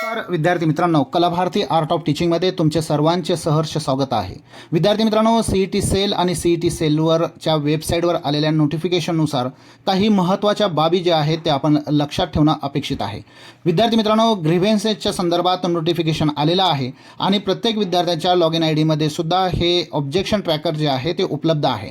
नमस्कार. विद्यार्थी मित्रांनो कलाभारती आर्ट ऑफ टीचिंगमध्ये तुमचे सर्वांचे सहर्ष स्वागत आहे. विद्यार्थी मित्रांनो सी ई टी सेल आणि सी ई टी सेलवरच्या वेबसाईटवर आलेल्या नोटिफिकेशननुसार काही महत्त्वाच्या बाबी ज्या आहेत त्या आपण लक्षात ठेवणं अपेक्षित आहे. विद्यार्थी मित्रांनो ग्रिव्हेन्सेसच्या संदर्भात नोटिफिकेशन आलेलं आहे आणि प्रत्येक विद्यार्थ्याच्या लॉग इन आय डीमध्ये सुद्धा हे ऑब्जेक्शन ट्रॅकर जे आहे ते उपलब्ध आहे.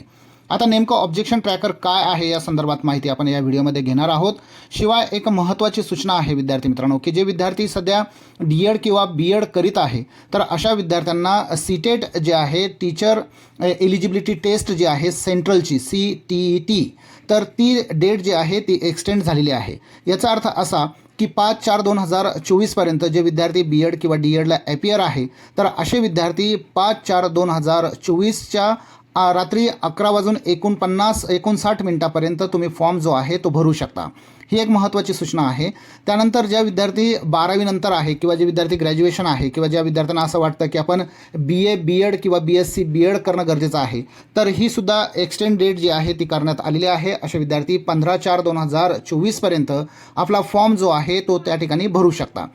आता नेमकं ऑब्जेक्शन ट्रॅकर काय आहे या संदर्भात माहिती आपण या व्हिडिओमध्ये घेणार आहोत. शिवाय एक महत्त्वाची सूचना आहे विद्यार्थी मित्रांनो की जे विद्यार्थी सध्या डी एड किंवा बी एड करीत आहे तर अशा विद्यार्थ्यांना सीटेट जे आहे टीचर एलिजिबिलिटी टेस्ट जी आहे सेंट्रलची सी टी ई टी तर ती डेट जी आहे ती एक्सटेंड झालेली आहे. याचा अर्थ असा की पाच चार दोन हजार चोवीसपर्यंत जे विद्यार्थी बी एड किंवा डी एडला ॲपियर आहे तर असे विद्यार्थी पाच चार दोन हजार चोवीसच्या रात्री अकरा वाजून एकोणपन्नास एकोणसाठ मिनटापर्यंत तुम्ही फॉर्म जो आहे तो भरू शकता. ही एक महत्त्वाची सूचना आहे. त्यानंतर ज्या विद्यार्थी बारावीनंतर आहे किंवा जे विद्यार्थी ग्रॅज्युएशन आहे किंवा ज्या विद्यार्थ्यांना असं वाटतं की आपण बी ए बी एड किंवा B S C B Ed करणं गरजेचं आहे तर ही सुद्धा एक्सटेंड डेट जी आहे ती करण्यात आलेली आहे. असे विद्यार्थी पंधरा चार दोन हजार चोवीसपर्यंत आपला फॉर्म जो आहे तो त्या ठिकाणी भरू शकता.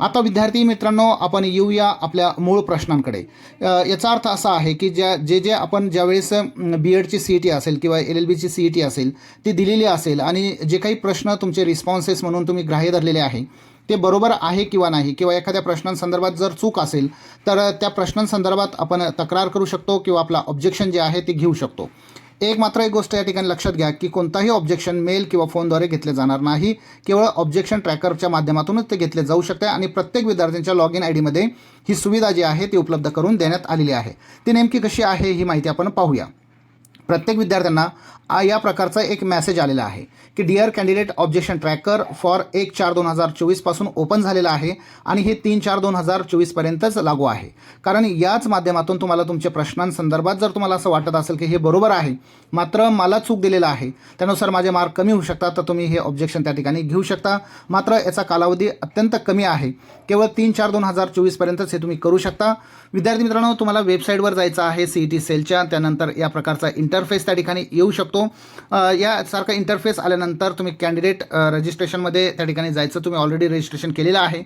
आता विद्यार्थी मित्रांनो आपण येऊया आपल्या मूळ प्रश्नांकडे. याचा अर्थ असा आहे की ज्या जे जे आपण ज्यावेळेस बी एडची सी ई टी असेल किंवा एल एल बीची सी ई टी असेल ती दिलेली असेल आणि जे काही प्रश्न तुमचे रिस्पॉन्सेस म्हणून तुम्ही ग्राह्य धरलेले आहे ते बरोबर आहे किंवा नाही किंवा एखाद्या प्रश्नांसंदर्भात जर चूक असेल तर त्या प्रश्नांसंदर्भात आपण तक्रार करू शकतो किंवा आपला ऑब्जेक्शन जे आहे ते घेऊ शकतो. एक मात्र एक गोष्ट या ठिकाणी लक्षात घ्या की कोणताही ऑब्जेक्शन मेल किंवा फोनद्वारे घेतले जाणार नाही. केवळ ऑब्जेक्शन ट्रॅकरच्या माध्यमातूनच ते घेतले जाऊ शकते आणि प्रत्येक विद्यार्थ्यांच्या लॉग इन आय डीमध्ये ही सुविधा जी आहे ती उपलब्ध करून देण्यात आलेली आहे. ती नेमकी कशी आहे ही माहिती आपण पाहूया. प्रत्येक विद्यार्थ्यांना या प्रकारचा एक मेसेज आलेला आहे की dear candidate objection tracker for एक चार दोन हजार चोवीसपासून ओपन झालेलं आहे आणि हे तीन चार दोन हजार चोवीसपर्यंतच लागू आहे. कारण याच माध्यमातून तुम्हाला तुमच्या प्रश्नांसंदर्भात जर तुम्हाला असं वाटत असेल की हे बरोबर आहे मात्र मला चूक दिलेलं आहे त्यानुसार माझे मार्क कमी होऊ शकतात तर तुम्ही हे ऑब्जेक्शन त्या ठिकाणी घेऊ शकता. मात्र याचा कालावधी अत्यंत कमी आहे. केवळ तीन चार दोन हजार चोवीसपर्यंतच हे तुम्ही करू शकता. विद्यार्थी मित्रांनो तुम्हाला वेबसाईटवर जायचं आहे सी ई टी सेलच्या त्यानंतर या प्रकारचा इंटर इंटरफेस त्या ठिकाणी येऊ शकतो. यासारखा इंटरफेस आल्यानंतर तुम्ही कॅन्डिडेट रजिस्ट्रेशनमध्ये त्या ठिकाणी जायचं. तुम्ही ऑलरेडी रजिस्ट्रेशन केलेलं आहे.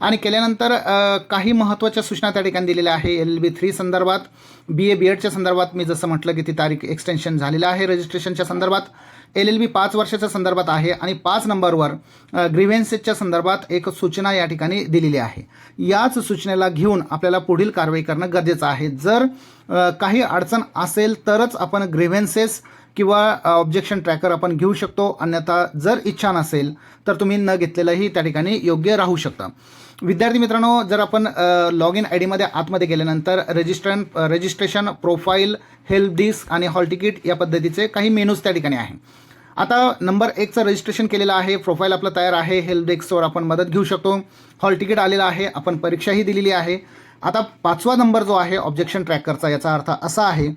आणि केल्यानंतर काही महत्त्वाच्या सूचना त्या ठिकाणी दिलेल्या आहे. एल एल बी थ्री संदर्भात बी ए बी एडच्या संदर्भात मी जसं म्हटलं की ती तारीख एक्सटेन्शन झालेलं आहे रजिस्ट्रेशनच्या संदर्भात. एल एल बी पाच वर्षाच्या संदर्भात आहे आणि पाच नंबरवर ग्रीव्हेन्सेसच्या संदर्भात एक सूचना या ठिकाणी दिलेली आहे. याच सूचनेला घेऊन आपल्याला पुढील कारवाई करणं गरजेचं आहे. जर काही अडचण असेल तरच आपण ग्रेव्हन्सेस किंवा ऑब्जेक्शन ट्रॅकर आपण घेऊ शकतो. अन्यथा जर इच्छा नसेल तर तुम्ही न घेतलेलंही त्या ठिकाणी योग्य राहू शकता. विद्यार्थी मित्रांनो जर आपण लॉग इन आय डीमध्ये आतमध्ये गेल्यानंतर registration registration profile help desk आणि हॉल तिकीट या पद्धतीचे काही मेनूज त्या ठिकाणी आहे. आता नंबर एकचं रजिस्ट्रेशन केलेलं आहे. प्रोफाईल आपलं तयार आहे. हेल्प डेस्कवर आपण मदत घेऊ शकतो. हॉल तिकीट आलेलं आहे. आपण परीक्षाही दिलेली आहे. आता पाचवा नंबर जो आहे ऑब्जेक्शन ट्रॅकरचा याचा अर्थ असा आहे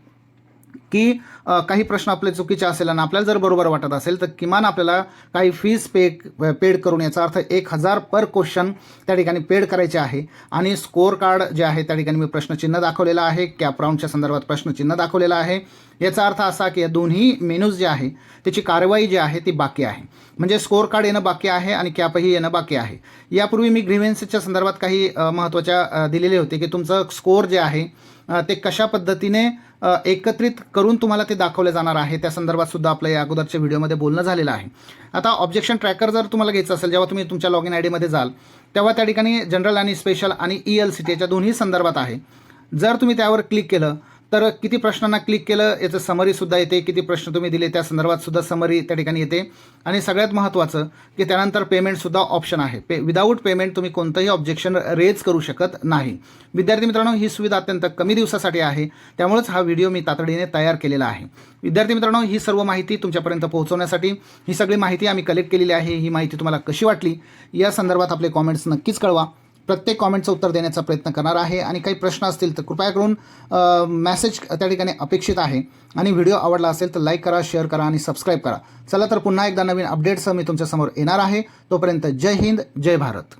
की काही प्रश्न आपले चुकीचे असेल आणि आपल्याला जर बरोबर वाटत असेल तर किमान आपल्याला काही फीस पे पेड करून याचा अर्थ एक हजार पर क्वेश्चन त्या ठिकाणी पेड करायचे आहे. आणि स्कोअर कार्ड जे आहे त्या ठिकाणी मी प्रश्नचिन्ह दाखवलेलं आहे. कॅप राऊंडच्या संदर्भात प्रश्नचिन्ह दाखवलेलं आहे. याचा अर्थ असा की या दोन्ही मेन्यूज जे आहे त्याची कारवाई जी आहे ती बाकी आहे. म्हणजे स्कोअर कार्ड येणं बाकी आहे आणि कॅपही येणं बाकी आहे. यापूर्वी मी ग्रीव्हेन्सच्या संदर्भात काही महत्त्वाच्या दिलेले होते की तुमचं स्कोअर जे आहे ते कशा पद्धतीने एकत्रित करून तुम्हाला ते दाखवले जाणार आहे त्या संदर्भात सुद्धा आपल्या या अगोदरच्या व्हिडिओमध्ये बोलणं झालेलं आहे. आता ऑब्जेक्शन ट्रॅकर जर तुम्हाला घ्यायचं असेल जेव्हा तुम्ही तुमच्या लॉग इन आय डीमध्ये जाल तेव्हा त्या ठिकाणी जनरल आणि स्पेशल आणि ई एल सी टी याच्या दोन्ही संदर्भात आहे. जर तुम्ही त्यावर क्लिक केलं तर किती प्रश्नांना क्लिक केलं याचं समरीसुद्धा येते. किती प्रश्न तुम्ही दिले त्या संदर्भात सुद्धा समरी त्या ठिकाणी येते. आणि सगळ्यात महत्त्वाचं की त्यानंतर पेमेंटसुद्धा ऑप्शन आहे. पे विदाऊट पेमेंट तुम्ही कोणतंही ऑब्जेक्शन रेज करू शकत नाही. विद्यार्थी मित्रांनो ही सुविधा अत्यंत कमी दिवसासाठी आहे. त्यामुळेच हा व्हिडिओ मी तातडीने तयार केलेला आहे. विद्यार्थी मित्रांनो ही सर्व माहिती तुमच्यापर्यंत पोहोचवण्यासाठी ही सगळी माहिती आम्ही कलेक्ट केलेली आहे. ही माहिती तुम्हाला कशी वाटली या संदर्भात आपले कॉमेंट्स नक्कीच कळवा. प्रत्येक कॉमेंटचं उत्तर देण्याचा प्रयत्न करणार आहे. आणि काही प्रश्न असतील तर कृपया करून मेसेज त्या ठिकाणी अपेक्षित आहे. आणि व्हिडिओ आवडला असेल तर लाईक करा शेअर करा आणि सबस्क्राईब करा. चला तर पुन्हा एकदा नवीन अपडेट्ससह मी तुमच्यासमोर येणार आहे. तोपर्यंत जय हिंद जय भारत.